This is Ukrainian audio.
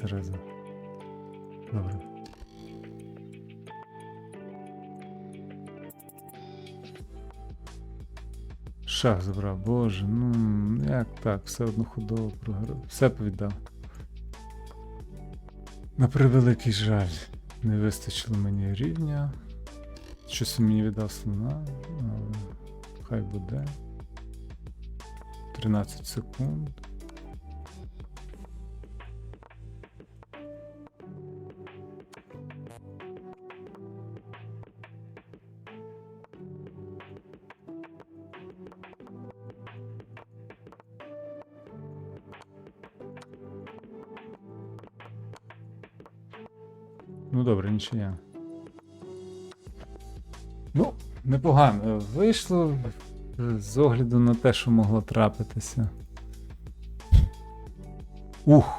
Тереза. Добре. Шах забрав, боже, ну як так, все одно худово програв. Все повіддав. На превеликий жаль, не вистачило мені рівня. Щось мені віддав слона. Хай буде. 13 секунд. Ну добре, нічия. Ну, непогано вийшло з огляду на те, що могло трапитися. Ух,